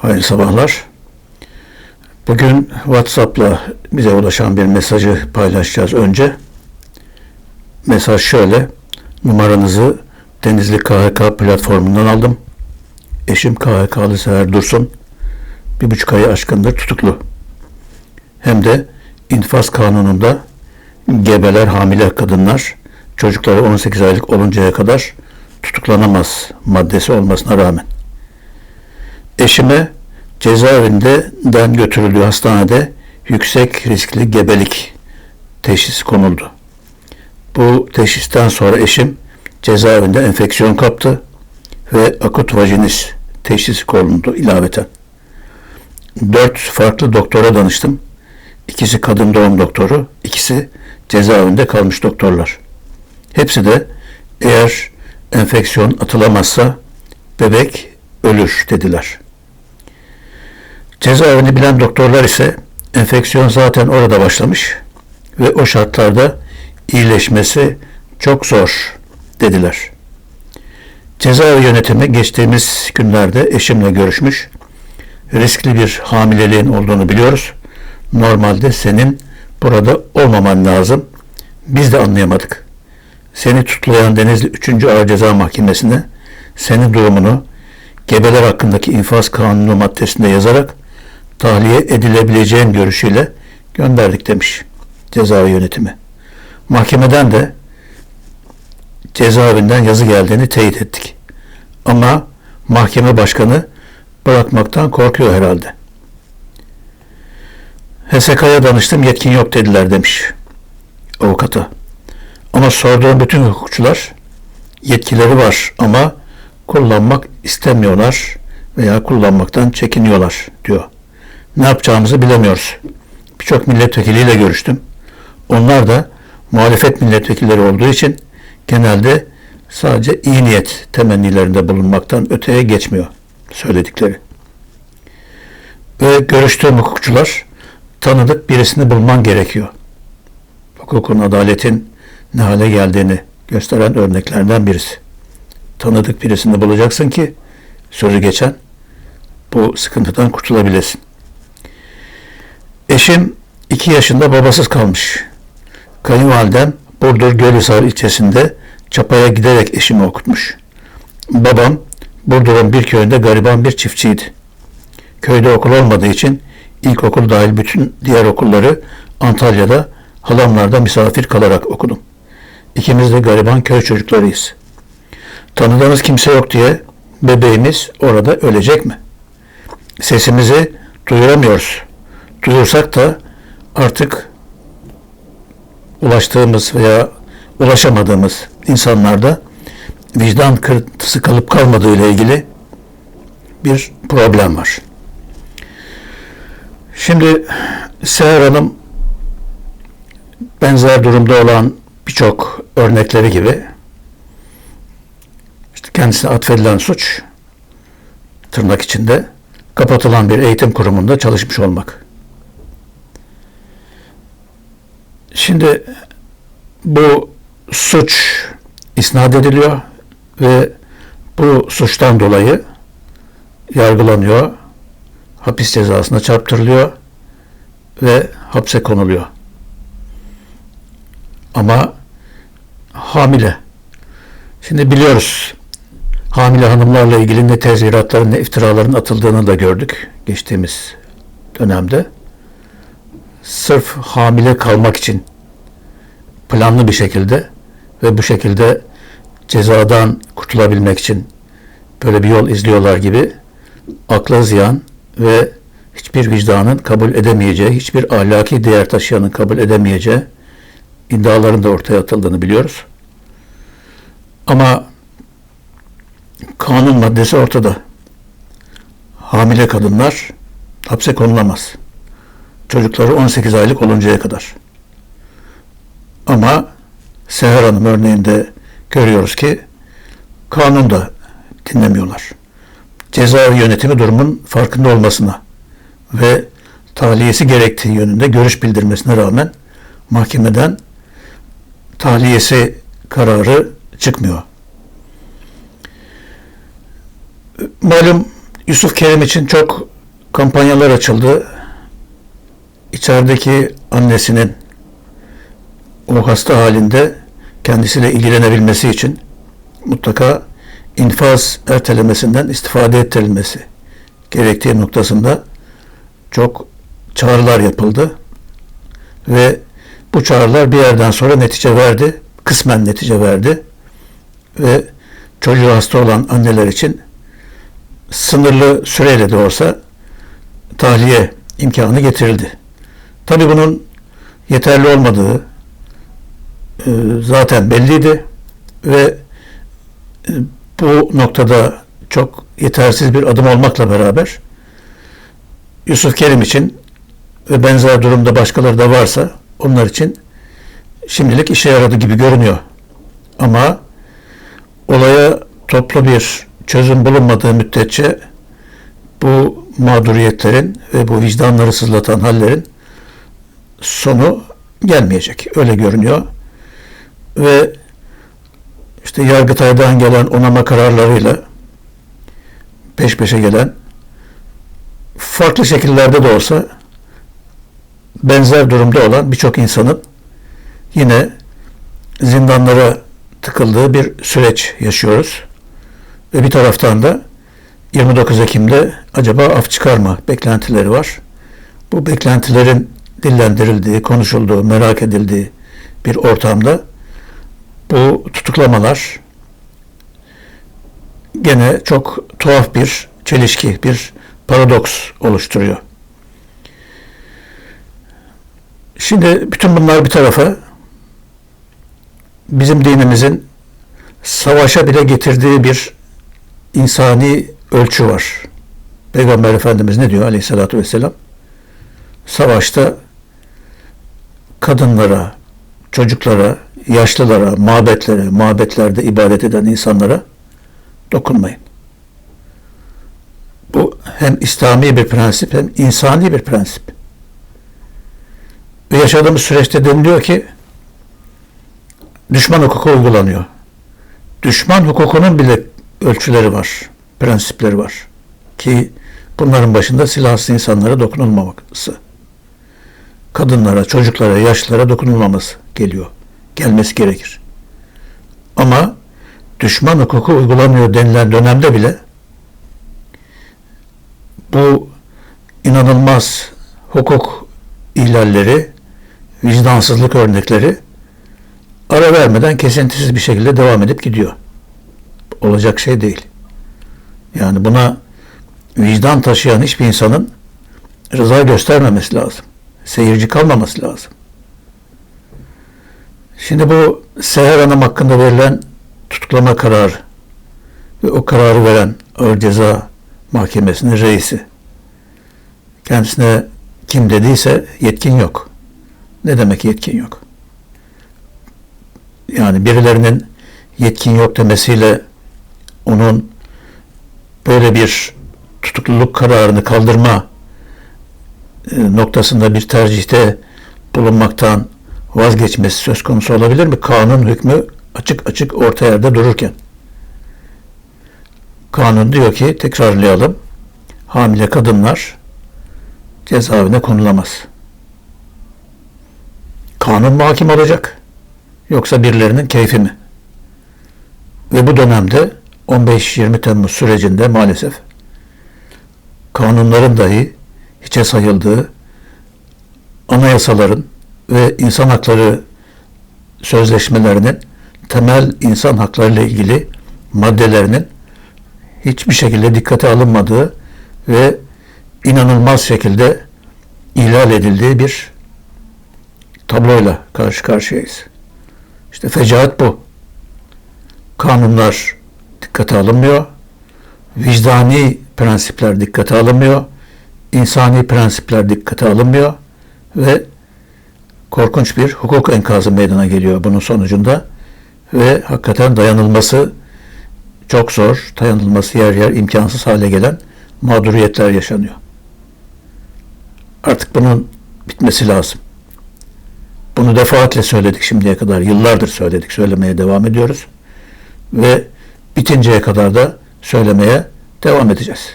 Hayırlı sabahlar. Bugün WhatsApp'la bize ulaşan bir mesajı paylaşacağız önce. Mesaj şöyle. Numaranızı Denizli KHK platformundan aldım. Eşim KHK'lı Seher Dursun. Bir buçuk ayı aşkındır tutuklu. Hem de infaz kanununda gebeler, hamile kadınlar çocukları 18 aylık oluncaya kadar tutuklanamaz maddesi olmasına rağmen. Eşime cezaevinden götürüldüğü hastanede yüksek riskli gebelik teşhisi konuldu. Bu teşhisten sonra eşim cezaevinde enfeksiyon kaptı ve akut vajinis teşhisi konuldu ilaveten. Dört farklı doktora danıştım. İkisi kadın doğum doktoru, ikisi cezaevinde kalmış doktorlar. Hepsi de eğer enfeksiyon atılamazsa bebek ölür dediler. Cezaevini bilen doktorlar ise enfeksiyon zaten orada başlamış ve o şartlarda iyileşmesi çok zor dediler. Cezaevi yönetimi geçtiğimiz günlerde eşimle görüşmüş. Riskli bir hamileliğin olduğunu biliyoruz. Normalde senin burada olmaman lazım. Biz de anlayamadık. Seni tutulayan Denizli 3. Ağır Ceza Mahkemesi'ne senin durumunu gebeler hakkındaki infaz kanunu maddesinde yazarak tahliye edilebileceğin görüşüyle gönderdik demiş cezaevi yönetimi. Mahkemeden de cezaevinden yazı geldiğini teyit ettik. Ama mahkeme başkanı bırakmaktan korkuyor herhalde. HSK'ya danıştım yetkin yok dediler demiş avukata. Ama sorduğum bütün hukukçular yetkileri var ama kullanmak istemiyorlar veya kullanmaktan çekiniyorlar diyor. Ne yapacağımızı bilemiyoruz. Birçok milletvekiliyle görüştüm. Onlar da muhalefet milletvekilleri olduğu için genelde sadece iyi niyet temennilerinde bulunmaktan öteye geçmiyor söyledikleri. Ve görüştüğüm hukukçular tanıdık birisini bulman gerekiyor. Hukukun, adaletin ne hale geldiğini gösteren örneklerden birisi. Tanıdık birisini bulacaksın ki sözü geçen bu sıkıntıdan kurtulabilesin. Eşim iki yaşında babasız kalmış. Kayınvalidem Burdur Gölhisar ilçesinde çapaya giderek eşimi okutmuş. Babam Burdur'un bir köyünde gariban bir çiftçiydi. Köyde okul olmadığı için ilkokul dahil bütün diğer okulları Antalya'da halamlarda misafir kalarak okudum. İkimiz de gariban köy çocuklarıyız. Tanıdığımız kimse yok diye bebeğimiz orada ölecek mi? Sesimizi duyuramıyoruz. Duyursak da artık ulaştığımız veya ulaşamadığımız insanlarda vicdan kırıntısı kalıp kalmadığı ile ilgili bir problem var. Şimdi Seher Hanım benzer durumda olan birçok örnekleri gibi işte kendisine atfedilen suç tırnak içinde kapatılan bir eğitim kurumunda çalışmış olmak. Şimdi bu suç isnat ediliyor ve bu suçtan dolayı yargılanıyor, hapis cezasına çarptırılıyor ve hapse konuluyor. Ama hamile. Şimdi biliyoruz hamile hanımlarla ilgili ne tezviratların ne iftiraların atıldığını da gördük geçtiğimiz dönemde. Sırf hamile kalmak için planlı bir şekilde ve bu şekilde cezadan kurtulabilmek için böyle bir yol izliyorlar gibi akla ziyan ve hiçbir vicdanın kabul edemeyeceği, hiçbir ahlaki değer taşıyanın kabul edemeyeceği iddiaların da ortaya atıldığını biliyoruz. Ama kanun maddesi ortada. Hamile kadınlar hapse konulamaz. Çocukları 18 aylık oluncaya kadar. Ama Seher Hanım örneğinde görüyoruz ki kanunda dinlemiyorlar. Cezaevi yönetimi durumun farkında olmasına ve tahliyesi gerektiği yönünde görüş bildirmesine rağmen mahkemeden tahliyesi kararı çıkmıyor. Malum Yusuf Kerim için çok kampanyalar açıldı. İçerideki annesinin o hasta halinde kendisiyle ilgilenebilmesi için mutlaka infaz ertelemesinden istifade ettirilmesi gerektiği noktasında çok çağrılar yapıldı ve bu çağrılar bir yerden sonra netice verdi. Kısmen netice verdi. Ve çocuğu hasta olan anneler için sınırlı süreyle de olsa tahliye imkanı getirildi. Tabi bunun yeterli olmadığı e, zaten belliydi ve e, bu noktada çok yetersiz bir adım olmakla beraber Yusuf Kerim için ve benzer durumda başkaları da varsa onlar için şimdilik işe yaradı gibi görünüyor. Ama olaya toplu bir çözüm bulunmadığı müddetçe bu mağduriyetlerin ve bu vicdanları sızlatan hallerin sonu gelmeyecek. Öyle görünüyor. Ve işte Yargıtay'dan gelen onama kararlarıyla peş peşe gelen farklı şekillerde de olsa benzer durumda olan birçok insanın yine zindanlara tıkıldığı bir süreç yaşıyoruz. Ve bir taraftan da 29 Ekim'de acaba af çıkarma beklentileri var. Bu beklentilerin dillendirildiği, konuşulduğu, merak edildiği bir ortamda bu tutuklamalar gene çok tuhaf bir çelişki, bir paradoks oluşturuyor. Şimdi bütün bunlar bir tarafa bizim dinimizin savaşa bile getirdiği bir insani ölçü var. Peygamber Efendimiz ne diyor aleyhissalatü vesselam? Savaşta kadınlara, çocuklara, yaşlılara, mabetlere, mabetlerde ibadet eden insanlara dokunmayın. Bu hem İslami bir prensip hem insani bir prensip. Ve yaşadığımız süreçte deniliyor ki düşman hukuku uygulanıyor. Düşman hukukunun bile ölçüleri var, prensipleri var. Ki bunların başında silahsız insanlara dokunulmaması. Kadınlara, çocuklara, yaşlılara dokunulmaması geliyor. Gelmesi gerekir. Ama düşman hukuku uygulanıyor denilen dönemde bile bu inanılmaz hukuk ihlalleri, vicdansızlık örnekleri ara vermeden kesintisiz bir şekilde devam edip gidiyor. Olacak şey değil. Yani buna vicdan taşıyan hiçbir insanın rıza göstermemesi lazım. Seyirci kalmaması lazım. Şimdi bu Seher Hanım hakkında verilen tutuklama kararı ve o kararı veren Ağır Ceza Mahkemesi'nin reisi kendisine kim dediyse yetkin yok. Ne demek yetkin yok? Yani birilerinin yetkin yok demesiyle onun böyle bir tutukluluk kararını kaldırma noktasında bir tercihte bulunmaktan vazgeçmesi söz konusu olabilir mi? Kanun hükmü açık açık orta yerde dururken. Kanun diyor ki tekrarlayalım. Hamile kadınlar cezaevine konulamaz. Kanun mu hakim olacak? Yoksa birilerinin keyfi mi? Ve bu dönemde 15-20 Temmuz sürecinde maalesef kanunların dahi hiçe sayıldığı anayasaların ve insan hakları sözleşmelerinin temel insan hakları ile ilgili maddelerinin hiçbir şekilde dikkate alınmadığı ve inanılmaz şekilde ihlal edildiği bir tabloyla karşı karşıyayız. İşte fecaat bu. Kanunlar dikkate alınmıyor. Vicdani prensipler dikkate alınmıyor. İnsani prensipler dikkate alınmıyor ve korkunç bir hukuk enkazı meydana geliyor bunun sonucunda ve hakikaten dayanılması çok zor, dayanılması yer yer imkansız hale gelen mağduriyetler yaşanıyor. Artık bunun bitmesi lazım. Bunu defaatle söyledik şimdiye kadar. Yıllardır söyledik. Söylemeye devam ediyoruz. Ve bitinceye kadar da söylemeye devam edeceğiz.